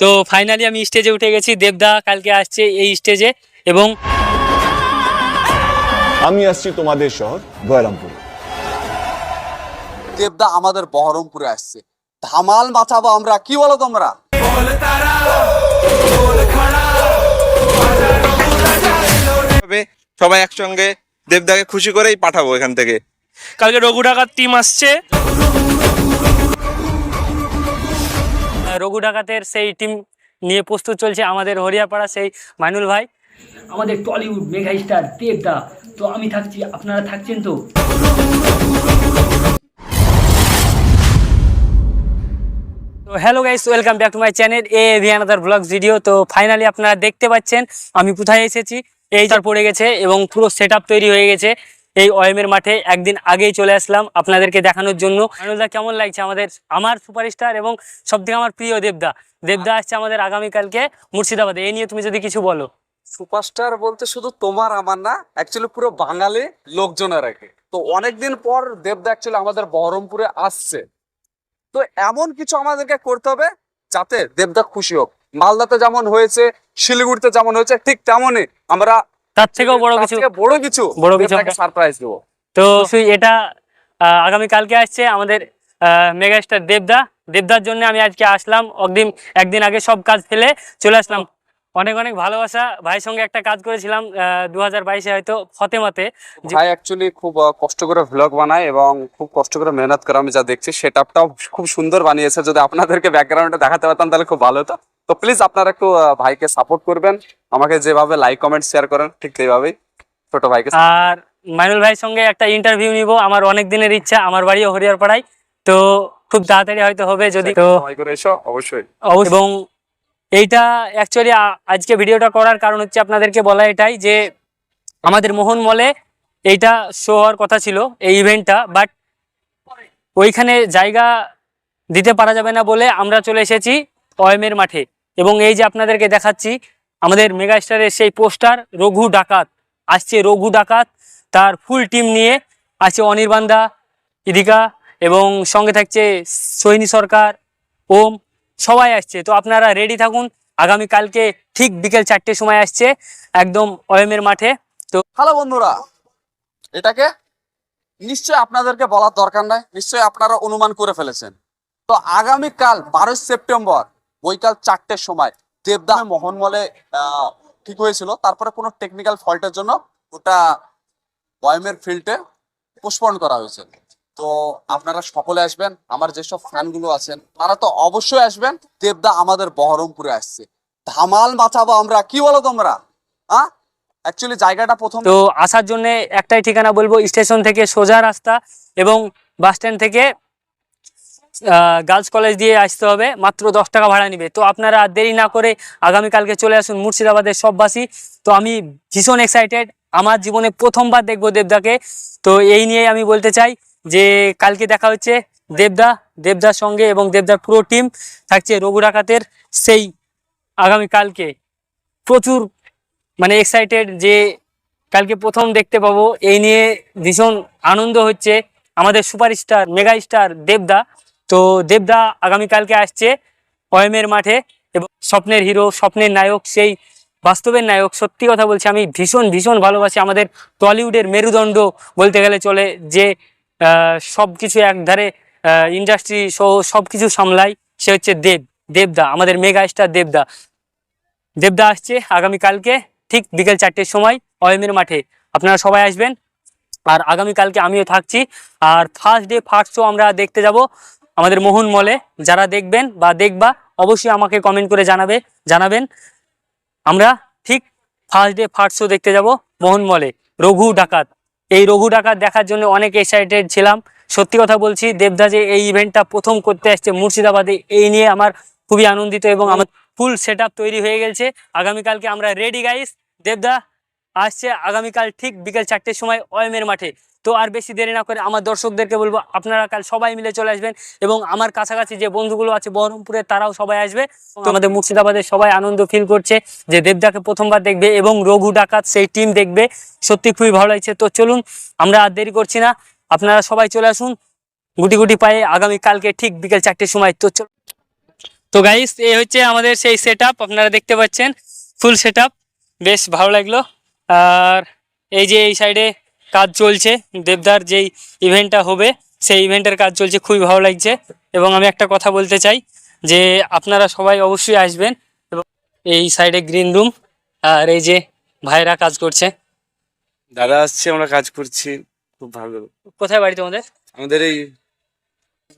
তো ফাইনালি আমি স্টেজে উঠে গেছি দেবদা কালকে আসছে এই স্টেজে এবং আমি আসছি তোমাদের শহর বহরমপুর। দেবদা আমাদের বহরমপুরে আসছে। ধামাল মাথাবো আমরা কি বলো তোমরা? সবাই একসঙ্গে দেবদাকে খুশি করেই পাঠাবো এখান থেকে। কালকে রঘু ডাকাত টিম আসছে। রঘু ডাকাতের সেই টিম নিয়ে প্রস্তুত চলছে আমাদের হরিয়াপাড়া সেই মাইনুল ভাই। আমাদের টলিউড মেগা স্টার দেবদা। তো আমি থাকছি আপনারা থাকছেন তো? Hello guys welcome back to my channel A V another vlog video তো ফাইনালি আপনারা দেখতে পাচ্ছেন আমি কোথায় এসেছি? এইটার পড়ে গেছে এবং পুরো সেট তৈরি হয়ে গেছে। এই ওয়েমের মাঠে একদিন আগেই চলে আসলাম আপনাদেরকে দেখানোর জন্য। মাইনুলদা কেমন লাগছে আমাদের? আমার সুপারস্টার এবং সবথেকে আমার প্রিয় দেবদা। দেবদা আসছে আমাদের আগামীকালকে মুর্শিদাবাদে। এই নিয়ে তুমি যদি কিছু বলো। সুপারস্টার বলতে শুধু তোমার, আমার না অ্যাকচুয়ালি পুরো বাঙালি লোকজনের আগে। তো অনেকদিন পর দেবদা অ্যাকচুয়ালি আমাদের বহরমপুরে আসছে। তো এমন কিছু আমাদেরকে করতে হবে যাতে দেবদা খুশি হোক। মালদাতে যেমন হয়েছে, শিলিগুড়িতে যেমন হয়েছে, ঠিক তেমনই আমরা তার থেকেও বড় কিছু বড় কিছু বড় কিছু সারপ্রাইজ দেবো। তো এটা আগামী কালকে আসছে আমাদের মেগাস্টার দেবদা। দেবদার জন্য আমি আজকে আসলাম। একদিন একদিন আগে সব কাজ ফেলে চলে আসলাম। অনেক অনেক ভালোবাসা। ভাইয়ের সঙ্গে একটা কাজ করেছিলাম দু হাজার বাইশে হয়তো ফতেমাতে। ভাই অ্যাকচুয়ালি খুব কষ্ট করে ভ্লগ বানায় এবং খুব কষ্ট করে মেহনত করে আমি যা দেখছি সেটআপটাও খুব সুন্দর বানিয়েছে। যদি আপনাদেরকে ব্যাকগ্রাউন্ডে দেখাতে পারতাম তাহলে খুব ভালো হতো। তো প্লিজ আপনারা একটু ভাইকে সাপোর্ট করবেন। আমাকে যেভাবে লাইক কমেন্ট শেয়ার করেন ঠিক সেইভাবেই ছোট ভাইকে আর মাইনুল ভাইয়ের সঙ্গে একটা ইন্টারভিউ নিব। আমার অনেক দিনের ইচ্ছা আমার বাড়িও হরিয়ারপাড়ায় তো খুব তাড়াতাড়ি হয়তো হবে যদি তো অবশ্যই। এবং এইটা অ্যাকচুয়ালি আজকে ভিডিওটা করার কারণ হচ্ছে আপনাদেরকে বলা এটাই যে আমাদের মোহন মলে এইটা শো হওয়ার কথা ছিল, এই ইভেন্টটা বাট ওইখানে জায়গা দিতে পারা যাবে না বলে আমরা চলে এসেছি ওয়েমের মাঠে। এবং এই যে আপনাদেরকে দেখাচ্ছি, আমাদের মেগা স্টারের সেই পোস্টার রঘু ডাকাত। আসছে রঘু ডাকাত, তার ফুল টিম নিয়ে আছে অনির্বাণদা ইদিকা এবং সঙ্গে থাকছে সোহিনী সরকার, ওম সবাই আসছে। তো আপনারা রেডি থাকুন। আগামী কালকে ঠিক বিকেল চারটের সময় আসছে একদম ওয়েমের মাঠে। তো হ্যালো বন্ধুরা, এটাকে নিশ্চয় আপনাদেরকে বলার দরকার নাই নিশ্চয় আপনারা অনুমান করে ফেলেছেন। তো আগামীকাল বারোই সেপ্টেম্বর, বৈকাল চারটের সময় দেবদা মোহনমলে ঠিক হয়েছিল। তারপরে কোনো টেকনিক্যাল ফল্টের জন্য ওটা বয়মের ফিল্ডে পোস্টপন করা হয়েছে। তো আপনারা সকলে আসবেন, আমার যেসব ফ্যানগুলো আছেন, তারা তো অবশ্যই আসবেন। দেবদা আমাদের বহরমপুরে আসছে। ধামাল মাথাবো আমরা, কি বলো তোমরা? হ্যাঁ অ্যাকচুয়ালি জায়গাটা প্রথম তো আসার জন্য একটাই ঠিকানা বলব, স্টেশন থেকে সোজা রাস্তা এবং বাস স্ট্যান্ড থেকে গার্লস কলেজ দিয়ে আসতে হবে, মাত্র দশ টাকা ভাড়া নিবে। তো আপনারা দেরি না করে আগামীকালকে চলে আসুন মুর্শিদাবাদের সববাসী তো আমি ভীষণ এক্সাইটেড আমার জীবনে প্রথমবার দেখব দেবদাকে। তো এই নিয়ে আমি বলতে চাই যে কালকে দেখা হচ্ছে দেবদা, দেবদার সঙ্গে এবং দেবদার পুরো টিম থাকছে রঘু ডাকাতের সেই আগামীকালকে প্রচুর মানে এক্সাইটেড যে কালকে প্রথম দেখতে পাবো। এই নিয়ে ভীষণ আনন্দ হচ্ছে আমাদের সুপারস্টার মেগা স্টার দেবদা। তো দেবদা আগামীকালকে আসছে অয়েমের মাঠে এবং স্বপ্নের হিরো স্বপ্নের নায়ক, সেই বাস্তবের নায়ক। সত্যি কথা বলছি, আমি ভীষণ ভীষণ ভালোবাসি আমাদের টলিউডের মেরুদণ্ড বলতে গেলে চলে যে সব কিছু একধারে ইন্ডাস্ট্রি সহ সব কিছু সামলায় সে হচ্ছে দেব, দেবদা, আমাদের মেগা স্টার দেবদা। দেবদা আসছে আগামীকালকে, ঠিক বিকেল চারটের সময় অয়েমের মাঠে। আপনারা সবাই আসবেন। আর আগামীকালকে আমিও থাকছি। আর ফার্স্ট ডে ফার্স্ট শো আমরা দেখতে যাব আমাদের মোহন মলে যারা দেখবেন বা দেখবা, অবশ্যই আমাকে কমেন্ট করে জানাবে, জানাবেন। আমরা ঠিক ফার্স্ট ডে ফার্স্ট শো দেখতে যাব মোহন মলে রঘু ডাকাত। এই রঘু ডাকাত দেখার জন্য অনেক এক্সাইটেড ছিলাম। সত্যি কথা বলছি দেবদা যে এই ইভেন্টটা প্রথম করতে আসছে মুর্শিদাবাদে। এই নিয়ে আমার খুবই আনন্দিত এবং আমার ফুল সেট তৈরি হয়ে গেছে। আগামীকালকে আমরা রেডি গাইস দেবদা আসছে আগামীকাল ঠিক বিকেল চারটের সময় ওয়েমের মাঠে। তো আর বেশি দেরি না করে আমার দর্শকদেরকে বলব, আপনারা কাল সবাই মিলে চলে আসবেন এবং আমার কাছাকাছি যে বন্ধুগুলো আছে বহরমপুরে, তারাও সবাই আসবে। তো আমাদের মুর্শিদাবাদের সবাই আনন্দ ফিল করছে যে দেবদাকে প্রথমবার দেখবে এবং রঘু ডাকাত সেই টিম দেখবে। সত্যি খুবই ভালো লাগছে। তো চলুন, আমরা আর দেরি করছি না। আপনারা সবাই চলে আসুন গুটি গুটি পায়ে আগামী কালকে ঠিক বিকেল চারটের সময়। তো তো গাইস এই হচ্ছে আমাদের সেই সেট আপনারা দেখতে পাচ্ছেন ফুল সেট বেশ ভালো লাগল। আর এই যে এই সাইডে কাজ চলছে দেবদার যেই ইভেন্টটা হবে সেই ইভেন্টের কাজ চলছে খুবই ভালো লাগছে। এবং আমি একটা কথা বলতে চাই যে আপনারা সবাই অবশ্যই আসবেন এবং এই সাইডে গ্রিন রুম আর এই যে ভাইরা কাজ করছে। দাদা আসছে আমরা কাজ করছি খুব ভালো। কোথায় বাড়ি তোমাদের? আমাদের এই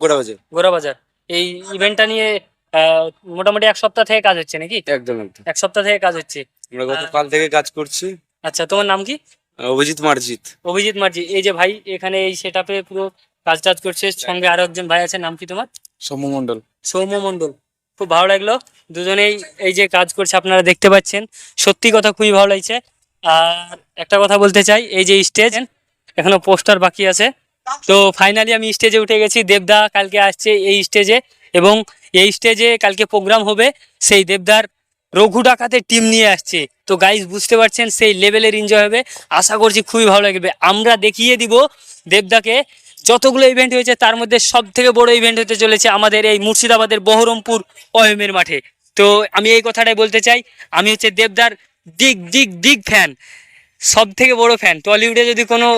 গোড়া বাজার। গোরা বাজার। এই ইভেন্টটা নিয়ে মোটামুটি এক সপ্তাহ থেকে কাজ হচ্ছে নাকি? একদম একদম। এক সপ্তাহ থেকে কাজ হচ্ছে। আমরা গতকাল থেকে কাজ করছি। আচ্ছা তোমার নাম কি? অভিজিৎ মার্জিত। অভিজিৎ মার্জি এই যে ভাই এখানে এই সেট পুরো কাজ টাজ করছে সঙ্গে আরও একজন ভাই আছে নাম কি তোমার? সৌম্য মন্ডল সৌম্য মণ্ডল খুব ভালো লাগল। দুজনেই এই যে কাজ করছে আপনারা দেখতে পাচ্ছেন। সত্যি কথা খুবই ভালো লাগছে। আর একটা কথা বলতে চাই এই যে স্টেজ এখনও পোস্টার বাকি আছে। তো ফাইনালি আমি স্টেজে উঠে গেছি দেবদা কালকে আসছে এই স্টেজে এবং এই স্টেজে কালকে প্রোগ্রাম হবে সেই দেবদার রঘু ডাকাতের টিম নিয়ে আসছে। তো গাইজ বুঝতে পারছেন, সেই লেভেলের এনজয় হবে। আশা করছি খুবই ভালো লাগবে। আমরা দেখিয়ে দিব দেবদাকে। যতগুলো ইভেন্ট হয়েছে, তার মধ্যে সব থেকে বড় ইভেন্ট হতে চলেছে আমাদের এই মুর্শিদাবাদের বহরমপুর ওএমের মাঠে। তো আমি এই কথাটাই বলতে চাই, আমি হচ্ছে দেবদার দিক দিক দিক ফ্যান সব থেকে বড় ফ্যান টলিউডে যদি কোনো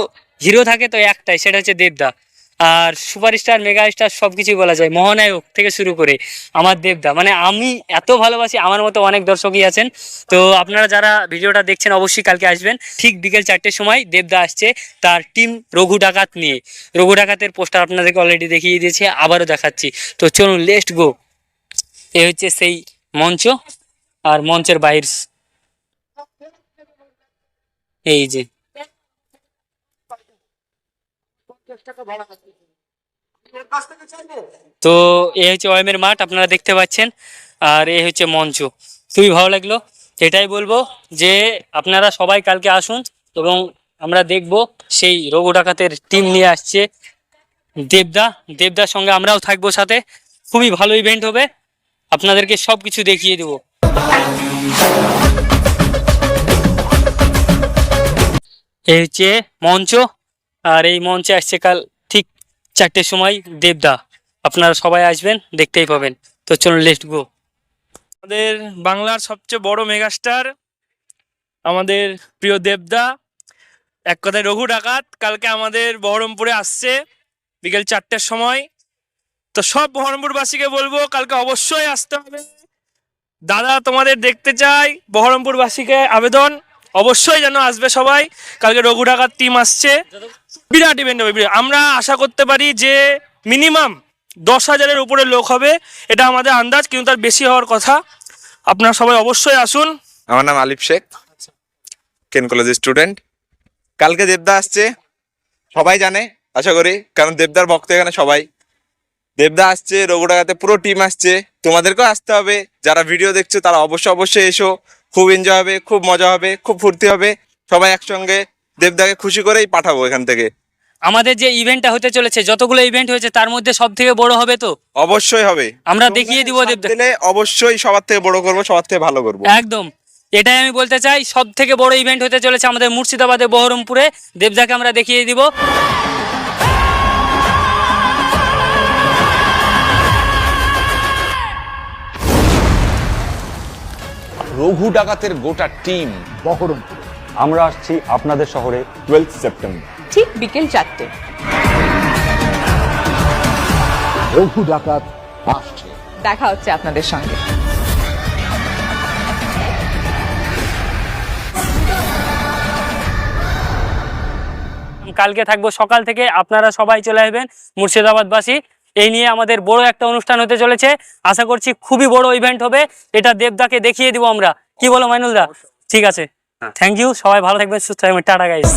হিরো থাকে, তো একটাই, সেটা হচ্ছে দেবদা। আর সুপারস্টার মেগা স্টার সব কিছুই বলা যায়। মহানায়ক থেকে শুরু করে আমার দেবদা। মানে আমি এত ভালোবাসি, আমার মতো অনেক দর্শকই আছেন। তো আপনারা যারা ভিডিওটা দেখছেন, অবশ্যই কালকে আসবেন। ঠিক বিকেল চারটের সময় দেবদা আসছে তার টিম রঘু ডাকাত নিয়ে। রঘু ডাকাতের পোস্টার আপনাদেরকে অলরেডি দেখিয়ে দিয়েছে, আবারও দেখাচ্ছি। তো চলুন লেস্ট গো এ হচ্ছে সেই মঞ্চ আর মঞ্চের বাইর। এই যে। তো এ হচ্ছে ওয়েমের মাঠ, আপনারা দেখতে পাচ্ছেন। আর এ হচ্ছে মঞ্চ। খুবই ভালো লাগল। এটাই বলব যে, আপনারা সবাই কালকে আসুন এবং আমরা দেখব সেই রঘু ডাকাতের টিম নিয়ে আসছে দেবদা। দেবদার সঙ্গে আমরাও থাকব সাথে। খুবই ভালো ইভেন্ট হবে। আপনাদেরকে সব কিছু দেখিয়ে দেবো। এই হচ্ছে মঞ্চ। আর এই মঞ্চে আসছে কাল ঠিক চারটের সময় দেবদা। আপনারা সবাই আসবেন, দেখতেই পাবেন। তো চলুন লেট গো আমাদের বাংলার সবচেয়ে বড় মেগাস্টার আমাদের প্রিয় দেবদা। এক কথায় রঘু ডাকাত, কালকে আমাদের বহরমপুরে আসছে বিকেল চারটের সময়। তো সব বহরমপুরবাসীকে বলব, কালকে অবশ্যই আসতে হবে। দাদা, তোমাদের দেখতে চাই বহরমপুরবাসীকে আবেদন। অবশ্যই যেন আসবে সবাই। কালকে রঘু ডাকাত টিম আসছে। বিরাট ইভেন্ট হবে আমরা আশা করতে পারি যে মিনিমাম দশ হাজারের উপরে লোক হবে, এটা আমাদের আন্দাজ, কিন্তু তার বেশি হওয়ার কথা আপনারা সবাই অবশ্যই আসুন। আমার নাম আলিফ শেখ কেন কলেজের স্টুডেন্ট কালকে দেবদা আসছে, সবাই জানে, আশা করি, কারণ দেবদার ভক্ত এখানে সবাই। দেবদা আসছে রঘুডাগাতে পুরো টিম আসছে, তোমাদেরকেও আসতে হবে। যারা ভিডিও দেখছ, তারা অবশ্যই অবশ্যই এসো। খুব এনজয় হবে, খুব মজা হবে, খুব ফুর্তি হবে। সবাই একসঙ্গে দেবদাকে খুশি করেই পাঠাবো এখান থেকে। আমাদের যে ইভেন্টটা হতে চলেছে যতগুলো ইভেন্ট হয়েছে তার মধ্যে সব থেকে বড় হবে তো? অবশ্যই হবে। আমরা দেখিয়ে দিব দেবদা দিলে অবশ্যই সবার থেকে বড় করব সবার থেকে ভালো করব। একদম। এটাই আমি বলতে চাই সব থেকে বড় ইভেন্ট হতে চলেছে আমাদের মুর্শিদাবাদে বহরমপুরে। দেবদাকে আমরা দেখিয়ে দিব। রঘু ডাকাতের গোটা টিম বহরমপুর। আমরা আসছি আপনাদের শহরে টুয়েলথ সেপ্টেম্বর ঠিক বিকেল চারটে। ডাকাত আসছে। দেখা হচ্ছে আপনাদের সঙ্গে। কালকে থাকব সকাল থেকে আপনারা সবাই চলে আসবেন মুর্শিদাবাদবাসী। এই নিয়ে আমাদের বড় একটা অনুষ্ঠান হতে চলেছে। আশা করছি খুবই বড় ইভেন্ট হবে। এটা দেবদাকে দেখিয়ে দিব আমরা। কি বলো মাইনুলদা? ঠিক আছে। থ্যাংক ইউ সবাই ভালো থাকবেন সুস্থ থাকবেন টাটা গাইস